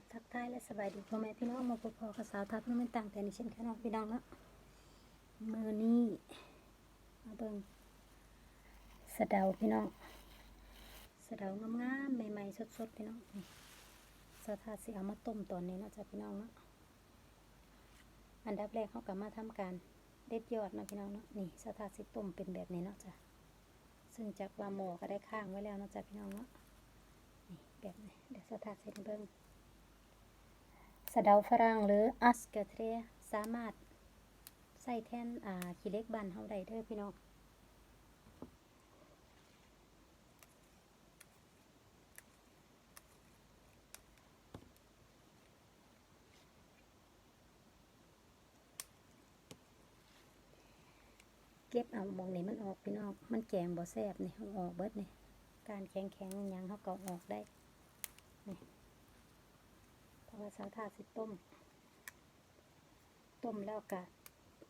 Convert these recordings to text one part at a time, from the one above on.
บทักทายและสบายดีพ่อแม่พี่น้องมาพบพอกับสาวทัพน้องเป็นต่างแต่นี่เช่นกันน้องพี่น้องเนาะมือนี้มาเบิ่งสะเดาพี่น้องสะเดางามๆใหม่ๆสดๆพี่น้องนี่สาวทัพสิเอามาต้มตอนนี้นะจ้ะพี่น้องเนาะอันดับแรกเขากลับมาทำการเด็ดยอดนะพี่น้องเนาะนี่สาวทัพสิต้มเป็นแบบนี้เนาะจ้ะซึ่งจากว่าหมอก็ได้ข้างไว้แล้วนะจ้ะพี่น้องเนาะนี่แบบนี้เดี๋ยวสถาใส่เบิ้ง สะเดาฝรั่งหรืออัสกาเทรสามารถใส่แทนอ่าขี้เล็กบันเฮาได้เด้อพี่น้องเก็บเอาหมองนี้มันออกพี่น้องมันแกงบ่แซ่บนี่อออกเบิดนี่การแข็งแข็งยังเขาก็ออกได้ ว่าสาวทาสิต้ม ต้มแล้วก็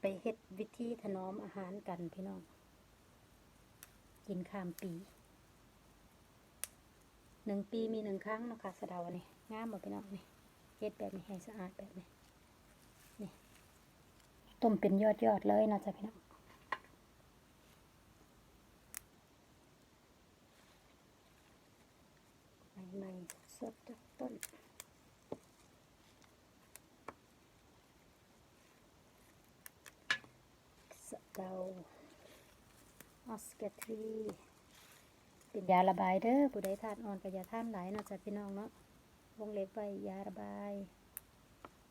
ไปเฮ็ดวิธีถนอมอาหารกันพี่น้อง กินข้ามปี หนึ่งปีมีหนึ่งครั้งเนาะค่ะสะเดานี่งามหมดพี่น้องนี่เฮ็ดแบบนี้ให้สะอาดแบบนี้นี่ ต้มเป็นยอดยอดเลยนะจ๊ะพี่น้องใหม่ๆสดจากต้น สะ เดาออสเกตรีเป็นยาระบายเด้อผู้ใดทานอ่อนกับยาท่านหลายเนาะจ้ะพี่น้องเนาะวงเล็บไว้ยาระบาย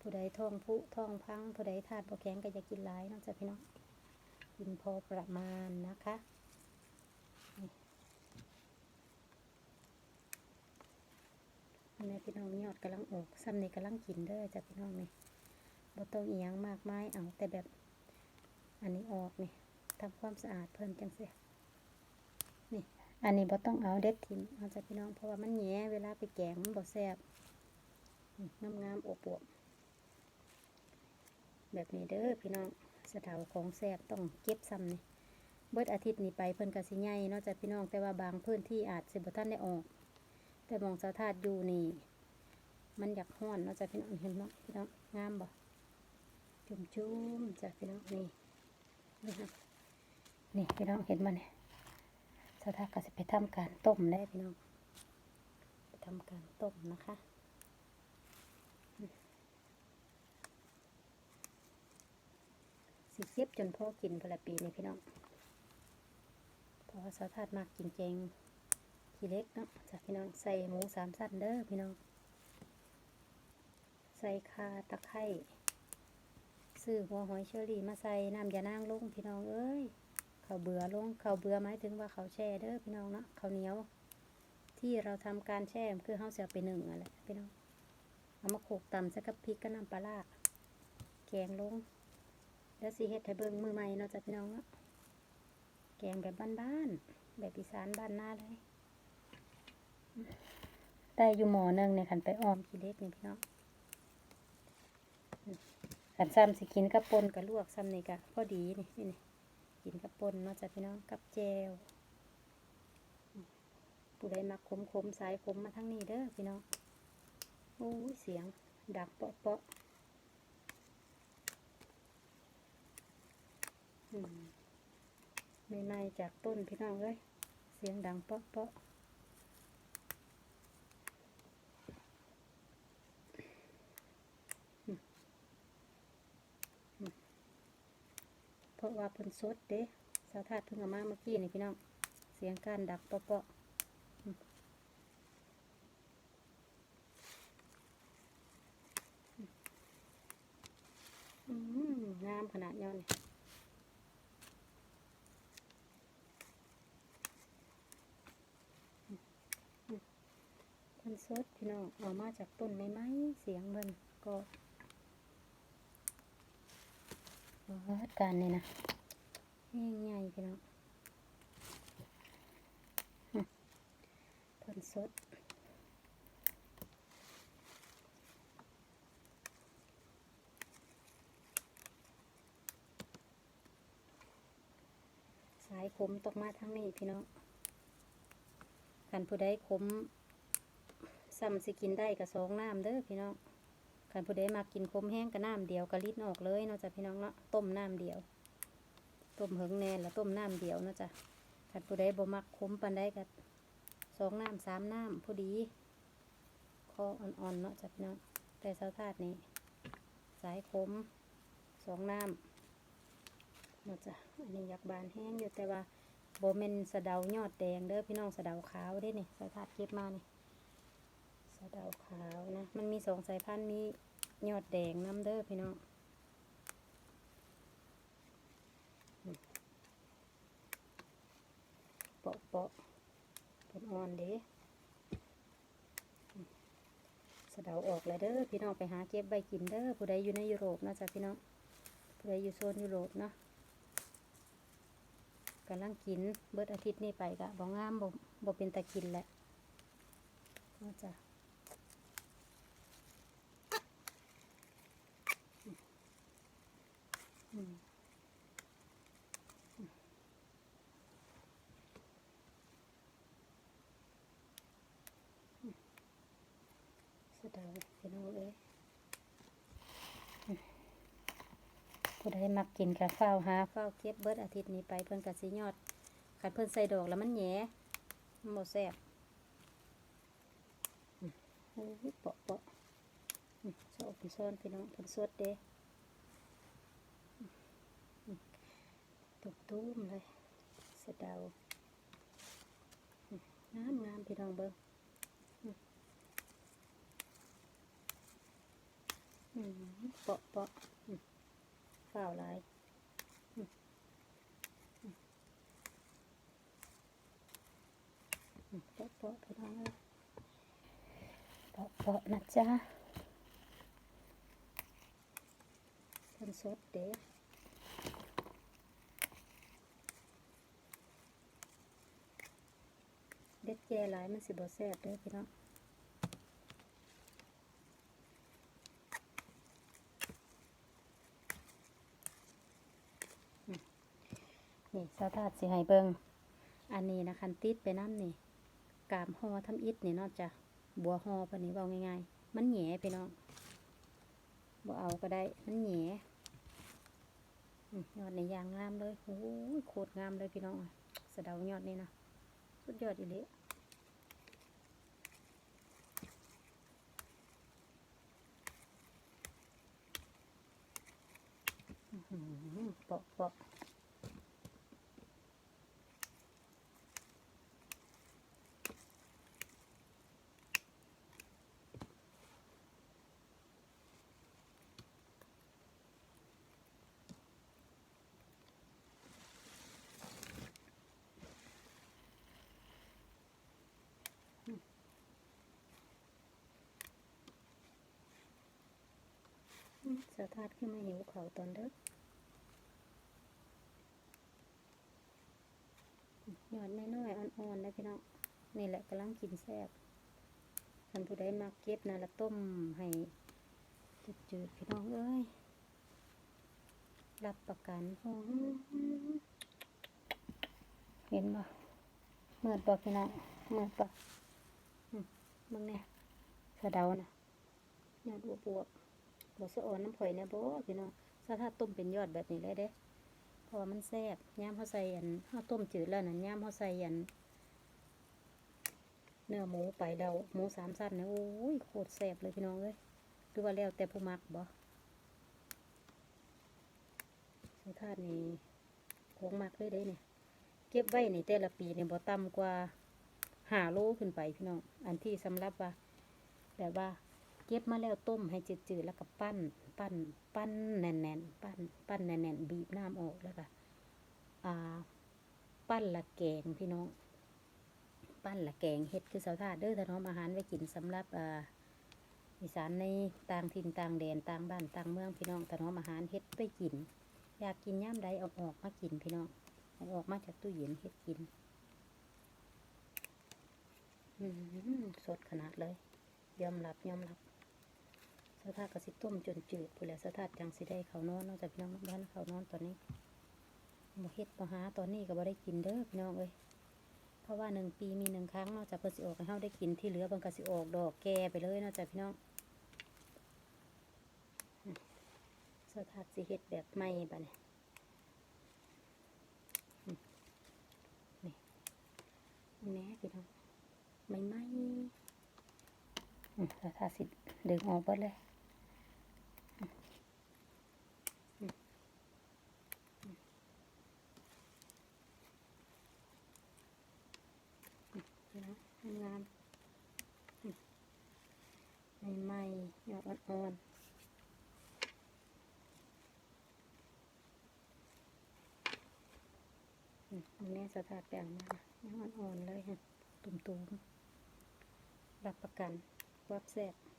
ผู้ใดท้องผู้ท้องพัง ผู้ใดทานบ่แข็งก็อย่ากินหลายเนาะจ้ะพี่น้องกินพอประมาณนะคะในพี่น้องยอดกำลังออกซ้ำนี่กำลังกินเด้อจ้ะพี่น้องนี่บ่ต้องอียงมากมายเอาแต่แบบ อันนี้ออกนี่ทำความสะอาดเพิ่นจังซี่นี่อันนี้บ่ต้องเอาเด็ดทิ่มเอาจ้ะพี่น้องเพราะว่ามันแย่เวลาไปแกงมันบ่แซ่บงามงามอบอวบแบบนี้เด้อพี่น้องสะเดาของแซ่บต้องเก็บซ้ำนี่เบิดอาทิตย์นี้ไปเพิ่นก็สิใหญ่นาะจ้ะพี่น้องแต่ว่าบางพื้นที่อาจสิบ่ทันได้ออก แต่มองสาธาตุอยู่นี่มันอยากห้อนนาะจ้ะพี่น้องเห็นเนาะพี่น้องงามบ่จุ่มจุ่มๆจ้ะพี่น้องนี่ นี่ครับนี่พี่น้องเห็นมันเนี่ยสาวธาก็จะไปทำการต้มได้พี่น้อง ไปทำการต้มนะคะสิเก็บจนพ่อกินพละปีนี่พี่น้องเพราะว่าสาวธาตุมากกินแกงขี้เล็กเนาะจากพี่น้องใส่หมูสามสั้นเด้อพี่น้อง ใส่ข่าตะไคร้ ซื้อหัวหอยเชอรี่มาใส่น้ำยานางลงพี่น้องเอ้ยเขาเบื่อลงเขาเบื่อหมายถึงว่าเขาแช่เด้อพี่น้องเนาะเขาเหนียว ที่เราทำการแช่คือเขาเสียไปหนึ่งอะไรพี่น้องเอามาโขกตำใส่กับพริกกับน้ำปลาร้าแกงลงแล้วสีเฮ็ดให้เบิ่งมือใหม่เนาะจ้ะพี่น้องเนาะแกงแบบบ้านๆแบบอีสานบ้านหน้าเลยได้อยู่หมอหนึ่งในขันไปออมขี้เล็กนี่พี่น้อง ขันซ้ำสิกินกับปนกับลวกซ้ำนี่กะพอดีนี่นี่นี่กินกับปนเนาะจ้ะพี่น้องกับแจวผู้ใดมักขมขมสายขมมาทั้งนี้เด้อพี่น้องโอ้ยเสียง ดักเปาะเปาะอืมใหม่จากต้นพี่น้องเลยเสียงดังเปาะเปาะ เพราะ ว่าเพิ่นสดเด้สาวธาตุเพิ่งเอามาเมื่อกี้นี่พี่น้อง เสียงการดักเปาะๆอืมอืมงามขนาดยอนนี่อืมอืมเพิ่นสดพี่น้องเอามาจากต้นไม้ไม้เสียงเบิ่นก็ การนี่นะง่ายๆพี่น้องอืมเพิ่นสดสายขมตกมาทั้งนี้พี่น้องกันผู้ใดขมซ้ำสิกินได้กับสองน้ำเด้อพี่น้อง คันผู้ใดมากินคมแห้งกับน้ำเดียวก็ลิดออกเลยเนาะจ้ะพี่น้องเนาะต้มน้ำเดียว ต้มเหิงแน่แล้วต้มน้ำเดียวเนาะจ้ะคันผู้ใดบ่มักคมปานใดก็สองน้ำสามน้ำพอดีคออ่อนๆเนาะจ้ะพี่น้องแต่เสาธาตุนี้สายคมสองน้ำเนาะจ้ะอันนี้อยากบานแห้งอยู่แต่ว่าโบเมนสะเดายอดแดงเด้อพี่น้องสะเดาขาวเด้นี่เสาธาตุเก็บมานี่ะเดาขาวนะ มันมีสองสายพันธุ์มียอดแดงน้ำเด้อพี่น้องเปาะเปาะเป็นอ่อนเด้สะเดาออกเลยเด้อพี่น้องไปหาเก็บใบกินเด้อผู้ใดอยู่ในยุโรปนาะจ๊ะพี่น้องผู้ใดอยู่โซนยุโรปเนาะกำลังกินเบิดอาทิตย์นี้ไปกะบ่งามบ่บ่เป็นตะกินแหละเนาะจ้ะ อืมอืมอืม สะดาพี่น้องเอ้ยผู้ใดมักกินกะเฝ้าหาเฝ้าเก็บเบิดอาทิตย์นี้ไปเพิ่นกะสิยอดขัดเพิ่นใส่ดอกแล้วมันแหย่มันบ่แซ่บโอ้ยเปาะเปาะอืมชอบพี่ซ้อนพี่น้องเพิ่นสดเด้ ตุ้มเลยสะเดาอืมงามงามพี่น้องเบิ้งเปาะเปาะฝ้าวลายเปาะเปาะพี่น้องเอ้ยเปาะเปาะนะจ๊ะคนสดเด้เด็ดแก่หลายมันสิบ่แซ่บเด้อพี่น้องนี่สาธาสิให้เบิงอันนี้นะคันติดไปน้ำนี่ กามห่อทำอิฐนี่นอกจากบัวห่อปนนี้เบาง่ายๆ มันแหน่พี่น้องบ่เอาก็ได้ มันแหน่ยอดในยางงามเลยโอ้ยโคตรงามเลยพี่น้องสะเดายอดนี่นะ สุดยอดอีหลีอื้อ หือเปาะเปาะอื้อสะทาดขึ้นมาหิวเขาตอนเด้อ ยอดน้อยๆอ่อนๆนะพี่น้องนี่แหละกำลังกินแซ่บท่านผู้ใดมาเก็บนะละต้มให้จืดๆพี่น้องเอ้ยรับประกันหอมเห็นบ่เมื่อบ่พี่น้องเมื่อบ่อืมมึงเนี่ยสะเดานะยอดบวบๆบ่สะอ่อนน้ำข่อยเนี่ยบ่พี่น้องถ้าถ้าต้มเป็นยอดแบบนี้เลยเด้ ราะว่ามันแซ่บย่ามเขาใส่อันเขาต้มจืดแล้วนั่นย่ามเขาใส่อันเนื้อหมูไปเดาหมูสามสั้นเนี่ยโอ้ยโคตรแซ่บเลยพี่น้องเอ้ยหรือว่าแล้วแต่ผู้มักบ่สังทาดนี่ของมักเลยเด้เนี่ยเก็บไว้ในแต่ละปีเนี่ยบ่ต่ำกว่าหาโลขึ้นไปพี่น้อง อันที่สำหรับว่าแบบว่า เก็บมาแล้วต้มให้จืดๆแล้วก็ปั้น ปั้น ปั้นแน่นๆปั้น ปั้นแน่นๆบีบน้ำออกแล้วก็อ่า ปั้นละแกงพี่น้อง ปั้นละแกงเฮ็ดคือสาวทาเด้อถนอมอาหารไว้กินสำหรับอ่าอีสานในต่างถิ่นต่างแดนต่างบ้านต่างเมืองพี่น้องถนอมอาหารเฮ็ดไปกิน อยากกินย่ามใดเอาออกมากินพี่น้องเอาออกมาจากตู้เย็นเฮ็ดกินสดขนาดเลย ยอมรับ ยอมรับ สถาก็สิต้มจนจืดพู้แล้วสถาจังสิได้เขานอนนอกจากพี่น้องบ้านเขานอนตอนนี้บ่เฮ็ดบ่หาตอนนี้ก็บ่ได้กินเด้อพี่น้องเอ้ยเพราะว่าหนึ่งปีมีหนึ่งครั้งนอกจากเพิ่นสิออกให้เฮาได้กินที่เหลือเพิ่นก็สิออกดอกแก่ไปเลยนอกจากพี่น้องอืมสถาสิเฮ็ดแบบใหม่บัดนี้นี่แหน่พี่น้องไม่ไหม้อืมสถาสิดึงออกเบิดเลย นะ งามใหม่ๆยอดอ่อนๆอันนี้สถาดแปลงมายอดอ่อนๆเลยฮะ ตุ่มๆ รับประกันวับแซ่บ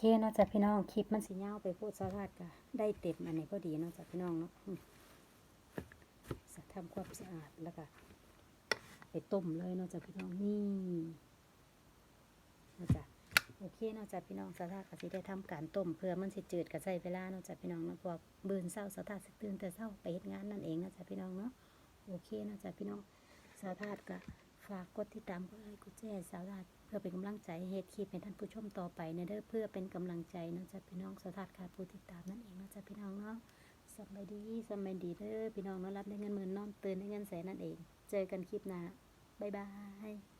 เคเนาะจ้ะพี่น้องคลิปมันสิยาไปโพดสลัดกะได้เต็มอันนี้พอดีเนาะจ้ะพี่น้องเนาะสักทำความสะอาดแล้วก็ไปต้มเลยเนาะจ้ะพี่น้องนี่เนาะจ้ะโอเคเนาะจ้ะพี่น้องสลัดก็สิได้ทำการต้มเพื่อมันสิจืดก็ใช้เวลาเนาะจ้ะพี่น้องเนาะพว่าเบื่นเศร้าสลัดสิตื่นแต่เศร้าไปเฮ็ดงานนั่นเองเนาะจ้ะพี่น้องเนาะโอเคเนาะจ้ะพี่น้องสลัดก็ ฝากกดติดตามกดไลค์กดแชร์สาวราดเพื่อเป็นกำลังใจเห้เฮดคลิปให้ท่านผู้ชมต่อไปในเด้อเพื่อเป็นกำลังใจนะจ๊ะพี่น้องสาวราดค่ะผู้ติดตามนั่นเองนะจ๊ะพี่น้องเนาะสบายดีสบายดีเด้อพี่น้องนอนรับได้เงินหมื่นนอนตื่นได้เงินแสนนั่นเอง เจอกันคลิปหน้าบ๊ายบาย